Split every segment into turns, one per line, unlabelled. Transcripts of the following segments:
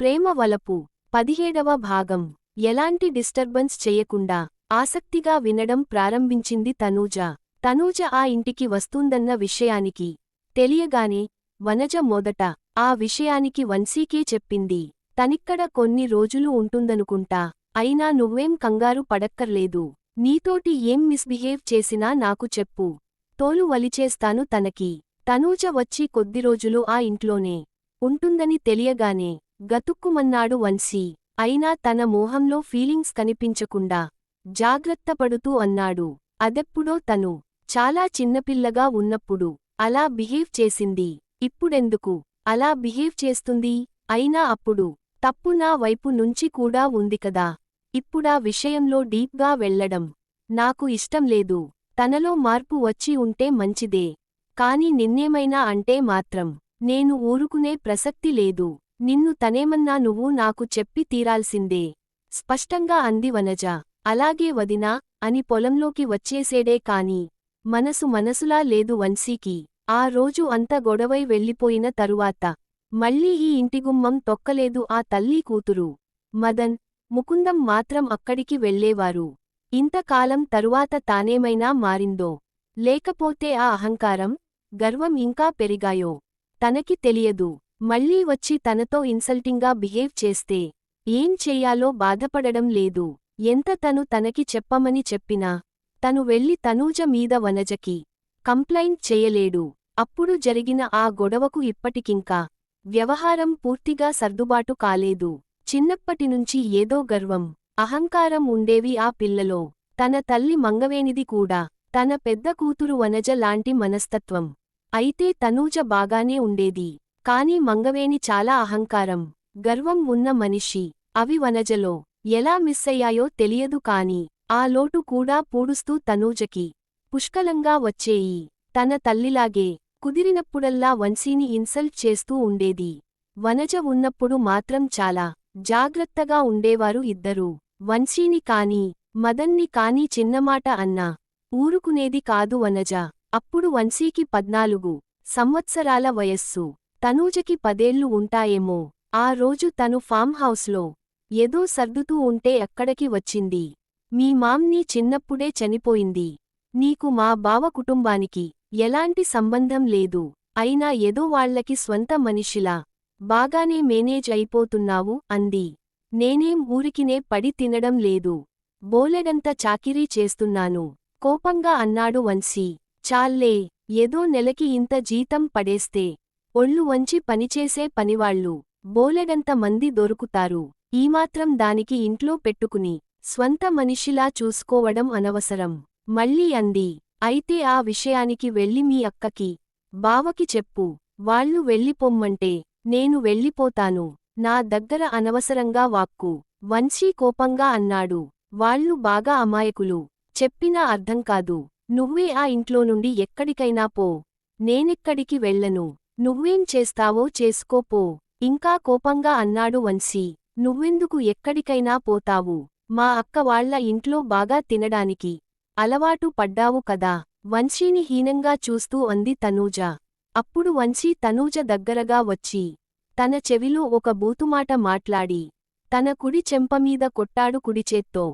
ప్రేమ వలపు. పదిహేడవ భాగం. ఎలాంటి డిస్టర్బెన్స్ చేయకుండా ఆసక్తిగా వినడం ప్రారంభించింది తనూజ. తనూజ ఆ ఇంటికి వస్తుందన్న విషయానికి తెలియగానే వనజ మొదట ఆ విషయానికి వంశీకే చెప్పింది. తనిక్కడ కొన్ని రోజులు ఉంటుందనుకుంటా. అయినా నువ్వేం కంగారు పడక్కర్లేదు. నీతోటి ఏం మిస్బిహేవ్ చేసినా నాకు చెప్పు. తోలు వలిచేస్తాను తనకి. తనూజ వచ్చి కొద్ది రోజులు ఆ ఇంట్లోనే ఉంటుందని తెలియగానే గతుక్కుమన్నాడు వంశీ. అయినా తన మోహంలో ఫీలింగ్స్ కనిపించకుండా జాగ్రత్తపడుతూ అన్నాడు. అదెప్పుడో తను చాలా చిన్నపిల్లగా ఉన్నప్పుడు అలా బిహేవ్ చేసింది. ఇప్పుడెందుకు? అలా బిహేవ్ చేస్తుంది? అయినా అప్పుడు తప్పు నా వైపు నుంచి కూడా ఉంది కదా. ఇప్పుడా విషయంలో డీప్గా వెళ్ళడం నాకు ఇష్టం లేదు. తనలో మార్పు వచ్చి ఉంటే మంచిదే. కాని నిన్నేమైనా అంటే మాత్రం నేను ఊరుకునే ప్రసక్తి లేదు. నిన్ను తనేమన్నా నువ్వు నాకు చెప్పి తీరాల్సిందే. స్పష్టంగా అంది వనజ. అలాగే వదినా అని పొలంలోకి వచ్చేసేడే కాని మనసు మనసులా లేదు వంశీకి. ఆ రోజు అంత గొడవై వెళ్ళిపోయిన తరువాత మళ్ళీ ఈ ఇంటిగుమ్మం తొక్కలేదు ఆ తల్లీ కూతురు. మదన్ ముకుందం మాత్రం అక్కడికి వెళ్ళేవారు. ఇంతకాలం తరువాత తానేమైనా మారిందో లేకపోతే ఆ అహంకారం గర్వం ఇంకా పెరిగాయో తనకి తెలియదు. మళ్ళీ వచ్చి తనతో ఇన్సల్టింగ్గా బిహేవ్ చేస్తే ఏం చెయ్యాలో బాధపడడం లేదు. ఎంత తను తనకి చెప్పమని చెప్పినా తను వెళ్ళి తనూజ మీద వనజకి కంప్లైంట్ చెయ్యలేడు అప్పుడు జరిగిన ఆ గొడవకు ఇప్పటికింకా వ్యవహారం పూర్తిగా సర్దుబాటు కాలేదు. చిన్నప్పటినుంచి ఏదో గర్వం అహంకారం ఉండేవి ఆ పిల్లలో. తన తల్లి మంగవేనిది కూడా తన పెద్ద కూతురు వనజ లాంటి మనస్తత్వం. అయితే తనూజ బాగానే ఉండేది. కాని మంగవేని చాలా అహంకారం. గర్వం ఉన్న మనిషి. అవి వనజలో. ఎలా మిస్సయ్యాయో తెలియదు కాని ఆ లోటు కూడా పూడుస్తూ తనూజకి. పుష్కలంగా వచ్చేయి. తన తల్లిలాగే. కుదిరినప్పుడల్లా వంశీని ఇన్సల్ట్ చేస్తూ ఉండేది. వనజ ఉన్నప్పుడు మాత్రం చాలా జాగ్రత్తగా ఉండేవారు ఇద్దరూ. వంశీని కాని మదన్ని కాని చిన్నమాట అన్నా ఊరుకునేది కాదు వనజ. అప్పుడు వంశీకి పద్నాలుగు సంవత్సరాల వయస్సు. తనూజకి పదేళ్ళు ఉంటాయేమో. ఆ రోజు తను ఫామ్ హౌస్లో ఏదో సర్దుతూ ఉంటే ఎక్కడికి వచ్చింది. మీ మామ్నీ చిన్నప్పుడే చనిపోయింది. నీకు మా బావ కుటుంబానికి ఎలాంటి సంబంధం లేదు. అయినా ఏదో వాళ్ళకి స్వంత మనిషిలా బాగానే మేనేజ్ అయిపోతున్నావు అంది. నేనేం ఊరికినే పడి తినడం లేదు. బోలెడంత చాకిరీ చేస్తున్నాను. కోపంగా అన్నాడు వంశీ. చాల్లే ఏదో నెలకి ఇంత జీతం పడేస్తే ఒళ్ళు వంచి పనిచేసే పనివాళ్ళు. బోలెడంత మంది దొరుకుతారు. ఈమాత్రం దానికి ఇంట్లో పెట్టుకుని స్వంత మనిషిలా చూసుకోవడం అనవసరం. మళ్ళీ అంది అయితే ఆ విషయానికి వెళ్ళి మీ అక్కకి బావకి చెప్పు. వాళ్ళు వెళ్ళిపొమ్మంటే నేను వెళ్ళిపోతాను. నా దగ్గర అనవసరంగా వాక్కు. వంశీ కోపంగా అన్నాడు. వాళ్ళు బాగా అమాయకులు. చెప్పినా అర్థం కాదు. నువ్వే ఆ ఇంట్లో నుండి ఎక్కడికైనా పో. నేనెక్కడికి వెళ్ళను. నువ్వేం చేస్తావో చేసుకోపో ఇంకా కోపంగా అన్నాడు వంశీ. నువ్వెందుకు ఎక్కడికైనా పోతావు? మా అక్క వాళ్ళ ఇంట్లో బాగా తినడానికి అలవాటు పడ్డావు కదా. వంశీని హీనంగా చూస్తూ అంది తనూజ. అప్పుడు వంశీ తనూజ దగ్గరగా వచ్చి తన చెవిలో ఒక బూతుమాట మాట్లాడి తన కుడి చెంపమీద కొట్టాడు కుడిచేత్తో.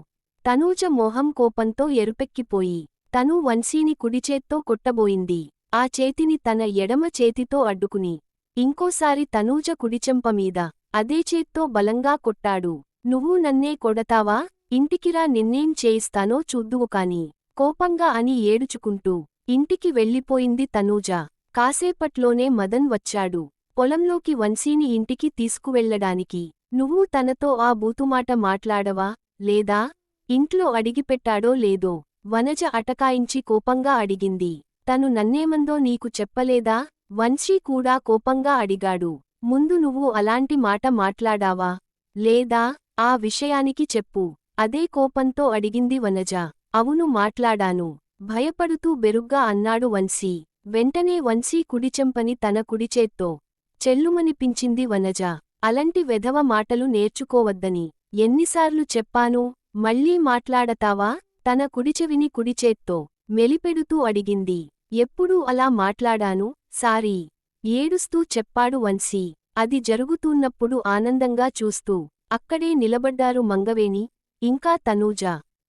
తనూజ మోహం కోపంతో ఎరుపెక్కిపోయి తను వంశీని కుడిచేత్తో కొట్టబోయింది. ఆ చేతిని తన ఎడమ చేతితో అడ్డుకుని ఇంకోసారి తనూజ కుడిచెంపమీద అదే చేత్తో బలంగా కొట్టాడు. నువ్వు నన్నే కొడతావా? ఇంటికిరా నిన్నేం చేయిస్తానో చూద్దువు కాని కోపంగా అని ఏడుచుకుంటూ ఇంటికి వెళ్ళిపోయింది తనూజ. కాసేపట్లోనే మదన్ వచ్చాడు. పొలంలోకి వంశీని ఇంటికి తీసుకువెళ్ళడానికి నువ్వు తనతో ఆ బూతుమాట మాట్లాడవా? లేదా? ఇంట్లో అడిగిపెట్టాడో లేదో? వనజ అటకాయించి కోపంగా అడిగింది. తను నన్నేమందో నీకు చెప్పలేదా? వంశీ కూడా కోపంగా అడిగాడు. ముందు నువ్వు అలాంటి మాట మాట్లాడావా? లేదా? ఆ విషయానికి చెప్పు. అదే కోపంతో అడిగింది వనజ. అవును మాట్లాడాను. భయపడుతూ బెరుగ్గా అన్నాడు వంశీ. వెంటనే వంశీ కుడిచెంపని తన కుడిచేత్తో చెల్లుమనిపించింది వనజ. అలంటి వెధవ మాటలు నేర్చుకోవద్దని. ఎన్నిసార్లు చెప్పాను? మళ్ళీ మాట్లాడతావా? తన కుడిచెవిని కుడిచేత్తో మెలిపెడుతూ అడిగింది. ఎప్పుడూ అలా మాట్లాడాను సారీ ఏడుస్తూ చెప్పాడు వంశీ. అది జరుగుతున్నప్పుడు ఆనందంగా చూస్తూ అక్కడే నిలబడ్డారు మంగవేణి ఇంకా తనూజ.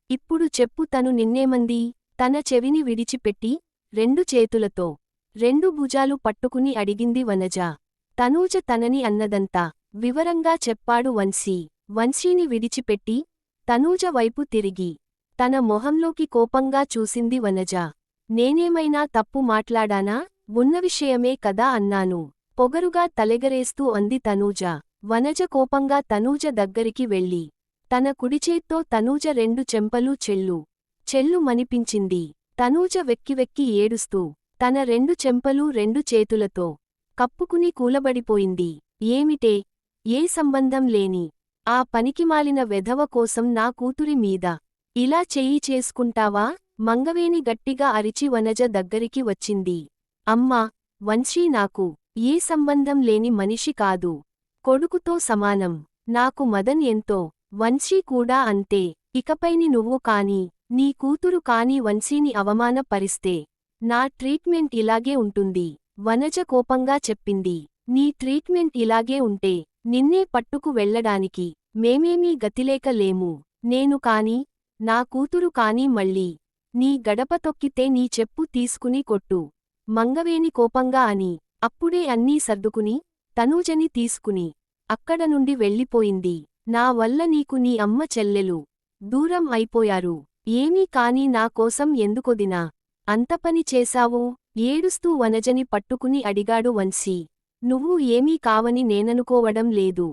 ఇప్పుడు చెప్పు తను నిన్నేమంది? తన చెవిని విడిచిపెట్టి రెండు చేతులతో రెండు భుజాలు పట్టుకుని అడిగింది వనజ. తనూజ తనని అన్నదంతా వివరంగా చెప్పాడు వంశీ. వంశీని విడిచిపెట్టి తనూజ వైపు తిరిగి తన మొహంలోకి కోపంగా చూసింది వనజ. నేనేమైనా తప్పు మాట్లాడానా? ఉన్న విషయమే కదా అన్నాను. పొగరుగా తలెగరేస్తూ అంది తనూజ. వనజ కోపంగా తనూజ దగ్గరికి వెళ్ళి తన కుడిచేత్తో తనూజ రెండు చెంపలు చెల్లు చెల్లు మనిపించింది తనూజ వెక్కివెక్కి ఏడుస్తూ తన రెండు చెంపలు రెండు చేతులతో కప్పుకుని కూలబడిపోయింది. ఏమిటే? ఏ సంబంధం లేని ఆ పనికిమాలిన వెధవ కోసం నా కూతురి మీద. ఇలా చెయ్యి చేసుకుంటావా? మంగవేణి గట్టిగా అరిచి వనజ దగ్గరికి వచ్చింది. అమ్మా వంశీ నాకు ఏ సంబంధం లేని మనిషి కాదు. కొడుకుతో సమానం. నాకు మదన్ ఎంతో. వంశీ కూడా అంతే. ఇకపైని నువ్వు కాని నీ కూతురు కాని వంశీని అవమానపరిస్తే నా ట్రీట్మెంట్ ఇలాగే ఉంటుంది. వనజ కోపంగా చెప్పింది. నీ ట్రీట్మెంట్ ఇలాగే ఉంటే నిన్నే పట్టుకు వెళ్ళడానికి మేమేమీ గతిలేక లేము. నేను కాని నా కూతురు కాని మళ్ళీ నీ గడప తొక్కితే నీ చెప్పు తీసుకుని కొట్టు. మంగవేణి కోపంగా అని. అప్పుడే అన్నీ సర్దుకుని తనూజని తీసుకుని అక్కడ నుండి వెళ్ళిపోయింది. నా వల్ల నీకు నీ అమ్మ చెల్లెలు. దూరం అయిపోయారు. ఏమీ కాని నా కోసం ఎందుకొదినా అంతపని చేశావో చేశావు? ఏడుస్తూ వనజని పట్టుకుని అడిగాడు వంశీ. నువ్వు ఏమీ కావని నేననుకోవడం లేదు.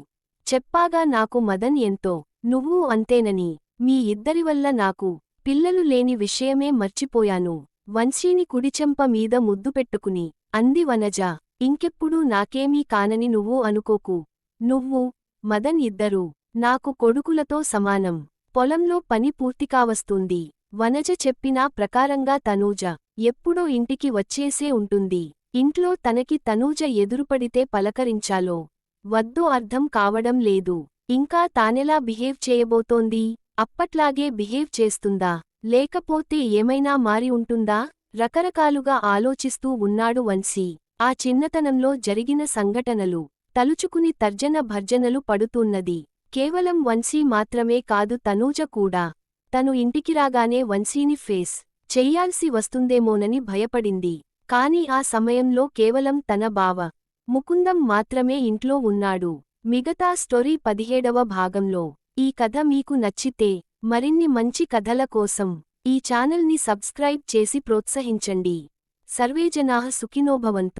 చెప్పాగా నాకు మదన్ ఎంతో. నువ్వూ అంతేనని. మీ ఇద్దరివల్ల నాకు పిల్లలు లేని విషయమే మర్చిపోయాను. వంశీని కుడిచెంప మీద ముద్దు పెట్టుకుని అంది వనజ ఇంకెప్పుడూ నాకేమీ కానని నువ్వు అనుకోకు. నువ్వు మదన్ ఇద్దరూ నాకు కొడుకులతో సమానం. పొలంలో పని పూర్తికావస్తుంది వనజ చెప్పినా ప్రకారంగా తనూజ ఎప్పుడో ఇంటికి వచ్చేసే ఉంటుంది. ఇంట్లో తనకి తనూజ ఎదురుపడితే పలకరించాలో. వద్దో అర్థం కావడం లేదు. ఇంకా తానెలా బిహేవ్ చేయబోతోంది? అప్పట్లాగే బిహేవ్ చేస్తుందా? లేకపోతే ఏమైనా మారి ఉంటుందా? రకరకాలుగా ఆలోచిస్తూ ఉన్నాడు వంశీ. ఆ చిన్నతనంలో జరిగిన సంఘటనలు తలుచుకుని తర్జన భర్జనలు పడుతున్నది. కేవలం వంశీ మాత్రమే కాదు తనూజ కూడా. తను ఇంటికి రాగానే వంశీని ఫేస్ చెయ్యాల్సి వస్తుందేమోనని భయపడింది. కాని ఆ సమయంలో కేవలం తన బావ ముకుందం మాత్రమే ఇంట్లో ఉన్నాడు. మిగతా స్టోరీ పదిహేడవ భాగంలో. ఈ కథ మీకు నచ్చితే మరిన్ని మంచి కథల కోసం ఈ ఛానల్ని సబ్స్క్రైబ్ చేసి ప్రోత్సహించండి. సర్వేజనాః సుఖినోభవంతు